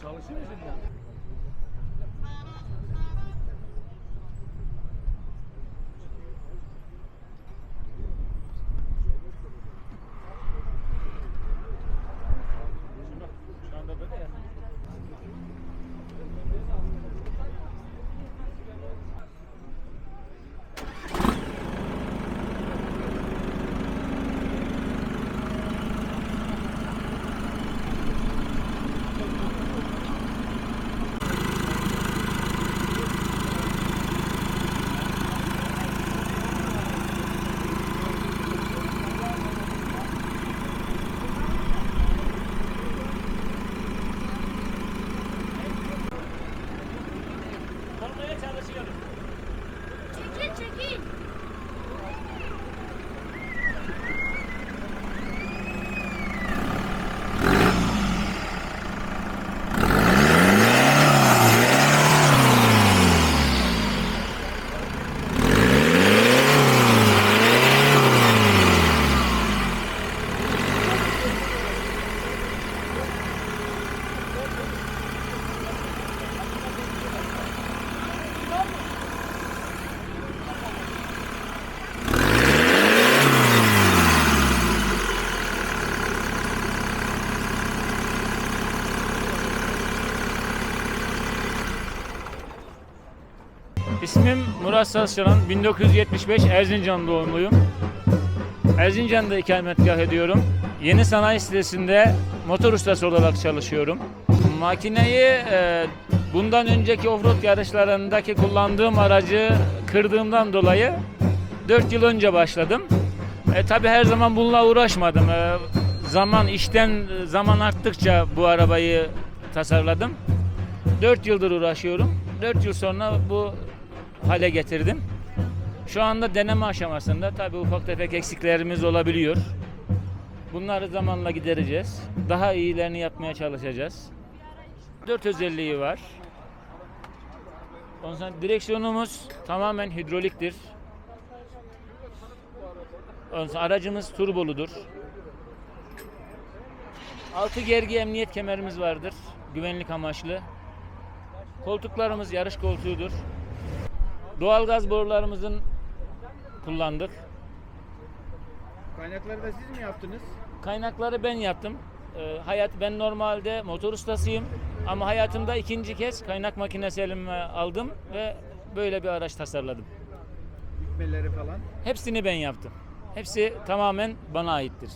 小心心的 Çekil çekil. İsmim Murat Sazçalan, 1975 Erzincan doğumluyum. Erzincan'da ikametgah ediyorum. Yeni sanayi sitesinde motor ustası olarak çalışıyorum. Makineyi e, bundan önceki offroad yarışlarındaki kullandığım aracı kırdığımdan dolayı 4 yıl önce başladım. E, tabii her zaman bununla uğraşmadım. E, zaman işten e, zaman arttıkça bu arabayı tasarladım. 4 yıldır uğraşıyorum. 4 yıl sonra bu hale getirdim. Şu anda deneme aşamasında tabii ufak tefek eksiklerimiz olabiliyor. Bunları zamanla gidereceğiz. Daha iyilerini yapmaya çalışacağız. 4 özelliği var. Ondan sonra direksiyonumuz tamamen hidroliktir. Ondan sonra aracımız turboludur. 6 gergi emniyet kemerimiz vardır. Güvenlik amaçlı. Koltuklarımız yarış koltuğudur. Doğalgaz borularımızın kullandık. Kaynakları da siz mi yaptınız? Kaynakları ben yaptım. Ee, hayat ben normalde motor ustasıyım ama hayatımda ikinci kez kaynak makinesi elime aldım ve böyle bir araç tasarladım. Bükmeleri falan. Hepsini ben yaptım. Hepsi tamamen bana aittir.